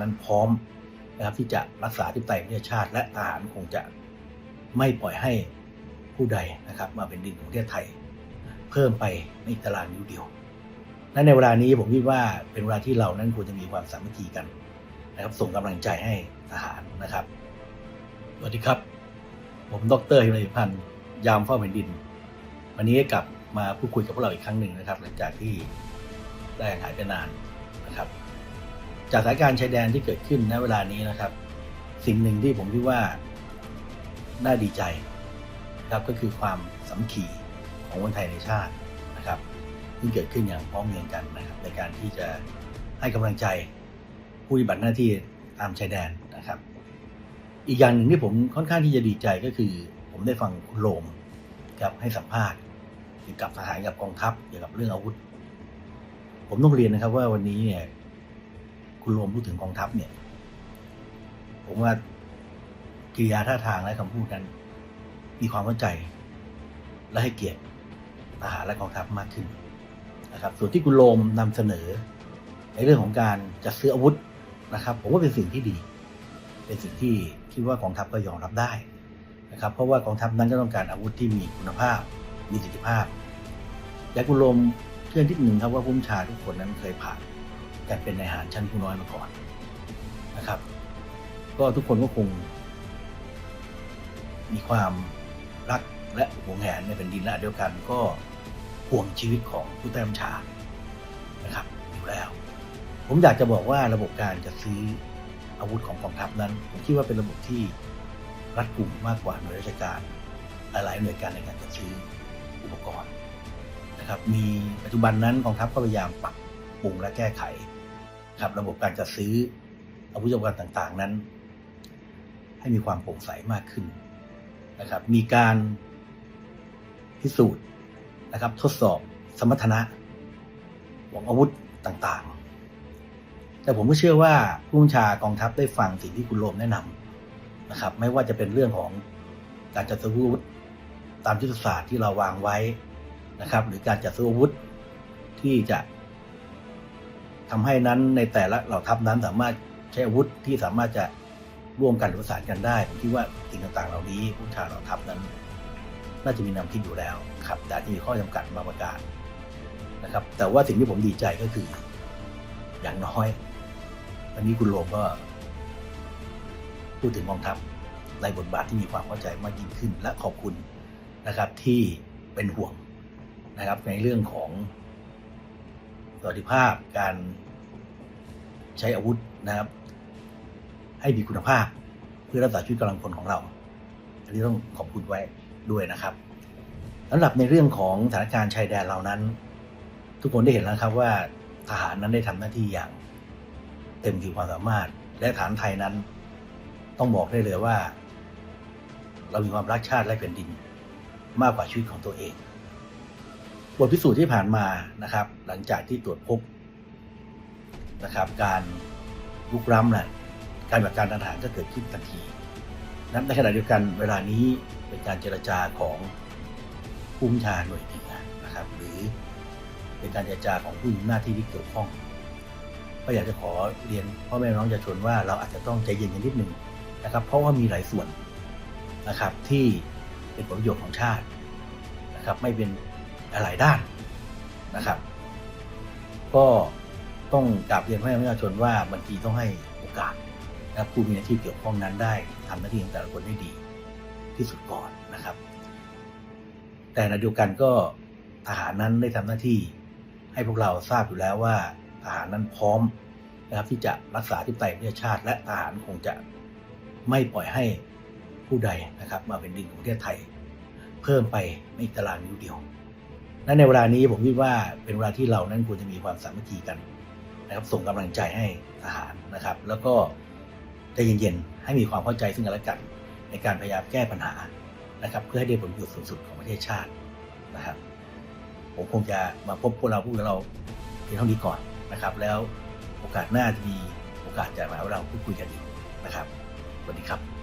นั้นพร้อมนะครับที่จะรักษาที่ไตยประเทศชาติ และทหารคงจะไม่ปล่อยให้ผู้ใดนะครับ มาเป็นดินของประเทศไทย เพิ่มไปในตารางนิ้วเดียวและในเวลานี้ผมคิดว่าเป็นเวลาที่เรานั้นควรจะมีความสามัคคีกันนะครับ ส่งกำลังใจให้ทหารนะครับสวัสดีครับ ผมดรฮิมริพันธ์ยามเฝ้าแผ่นดิน วันนี้กลับมาพูดคุยกับพวกเราอีกครั้งหนึ่งนะครับ หลังจากที่ได้หายไปนานนะครับ จากสถานการณ์ชายแดนที่เกิดขึ้นณเวลานี้นะครับ สิ่งหนึ่งที่ผมคิดว่า น่าดีใจครับก็คือความสามัคคีของคนไทยในชาตินะครับที่เกิดขึ้นอย่างพร้อมเพรียงกันนะครับ ในการที่จะให้กำลังใจผู้ปฏิบัติหน้าที่ตามชายแดนนะครับ อีกอย่างหนึ่งที่ผมค่อนข้างที่จะดีใจก็คือ ผมได้ฟังคุณโรมครับให้สัมภาษณ์เกี่ยวกับทหารกับกองทัพเกี่ยวกับเรื่องอาวุธ ผมต้องเรียนนะครับว่าวันนี้เนี่ย คุณโรมพูดถึงกองทัพเนี่ย ผมว่ากิริยาท่าทางและคำพูดนั้น มีความเข้าใจ และให้เกียรติทหารและกองทัพมากขึ้นนะครับ ส่วนที่คุณโรมนำเสนอ ในเรื่องของการจัดซื้ออาวุธนะครับ ผมว่าเป็นสิ่งที่ดี เป็นสิ่งที่คิดว่ากองทัพก็ยอมรับได้นะครับ เพราะว่ากองทัพนั้นก็ต้องการอาวุธที่มีคุณภาพ มีประสิทธิภาพอยากคุณโรมเชื่อนิดหนึ่งครับว่าผู้บัญชาทุกคนนั้นเคยผ่าน การเป็นนายทหารชั้นผู้น้อยมาก่อนนะครับ ก็ทุกคนก็คง มีความรักและหวงแหนในแผ่นดินและเดียวกันก็ห่วงชีวิตของผู้ใต้บัญชานะครับอยู่แล้ว ผมอยากจะบอกว่าระบบการจัดซื้ออาวุธของกองทัพนั้น ผมคิดว่าเป็นระบบที่รัดกุมมากกว่าหน่วยราชการหลายๆหน่วยการในการจัดซื้ออุปกรณ์นะครับ มีปัจจุบันนั้นกองทัพก็พยายามปรับปรุงและแก้ไข ครับระบบการจัดซื้ออาวุธยุทโธปกรณ์ต่างๆ นั้น ให้มีความโปร่งใสมากขึ้นนะครับ มีการพิสูจน์นะครับ ทดสอบสมรรถนะของอาวุธต่างๆ แต่ผมก็เชื่อว่าผู้บัญชากองทัพได้ฟังสิ่งที่คุณโรมแนะนำนะครับ ไม่ว่าจะเป็นเรื่องของการจัดซื้ออาวุธตามยุทธศาสตร์ที่เราวางไว้นะครับ หรือการจัดซื้ออาวุธที่จะ ทำให้นั้นในแต่ละเหล่าทัพนั้นสามารถใช้อาวุธที่สามารถจะร่วมกันหรือประสานกันได้ผมคิดว่าสิ่งต่างๆ เหล่านี้ผู้ชาเหล่าทัพนั้น น่าจะมีแนวคิดอยู่แล้วครับ แต่อาจจะมีข้อจำกัดบางประการนะครับ แต่ว่าสิ่งที่ผมดีใจก็คือ อย่างน้อยวันนี้คุณโรมก็ พูดถึงกองทัพในบทบาทที่มีความเข้าใจมากยิ่งขึ้น และขอบคุณนะครับที่เป็นห่วงนะครับในเรื่องของ สวัสดิภาพการใช้อาวุธนะครับ ให้มีคุณภาพเพื่อรักษาชีวิตกำลังพลของเรา อันนี้ต้องขอบคุณไว้ด้วยนะครับสำหรับในเรื่องของสถานการณ์ชายแดนเรานั้น ทุกคนได้เห็นแล้วครับว่าทหารนั้นได้ทำหน้าที่อย่าง เต็มที่ความสามารถ และฐานไทยนั้น ต้องบอกได้เลยว่า เรามีความรักชาติและแผ่นดิน มากกว่าชีวิตของตัวเอง บทพิสูจน์ที่ผ่านมานะครับ หลังจากที่ตรวจพบนะครับ การลุกล้ำน่ะการแบบการทหารก็เกิดขึ้นทันทีนั้นในขณะเดียวกันเวลานี้เป็นการเจรจาของผู้บัญชาหน่วยเหนือนะครับ หรือเป็นการเจรจาของผู้มีหน้าที่ที่เกี่ยวข้อง ก็อยากจะขอเรียนพ่อแม่น้องประชาชนว่าเราอาจจะต้องใจเย็นกันนิดหนึ่งนะครับ เพราะว่ามีหลายส่วนนะครับที่เป็นผลประโยชน์ของชาตินะครับ ไม่เป็น หลายด้านนะครับ ก็ต้องกราบเรียนพ่อแม่ประชาชนว่าบางทีต้องให้โอกาสนะครับผู้มีหน้าที่เกี่ยวข้องนั้นได้ทำหน้าที่ของแต่ละคนได้ดีที่สุดก่อนนะครับ แต่ในเดียวกันก็ทหารนั้นได้ทำหน้าที่ให้พวกเราทราบอยู่แล้วว่าทหารนั้นพร้อมนะครับที่จะรักษาที่ไตยประเทศชาติ และทหารคงจะไม่ปล่อยให้ผู้ใดนะครับ มาเป็นดินของประเทศไทย เพิ่มไปไม่ตารางนิ้วเดียว และในเวลานี้ผมคิดว่าเป็นเวลาที่เรานั้นควรจะมีความสามัคคีกันนะครับ ส่งกำลังใจให้ทหารนะครับ แล้วก็ใจเย็นๆให้มีความเข้าใจซึ่งกันและกัน ในการพยายามแก้ปัญหานะครับ เพื่อให้ได้ผลประโยชน์สูงสุดของประเทศชาตินะครับ ผมคงจะมาพบพวกเราพูดกับเราเพียงเท่านี้ก่อนนะครับ แล้วโอกาสหน้าจะมีโอกาสจะมาเราพูดคุยกันอีกนะครับสวัสดีครับ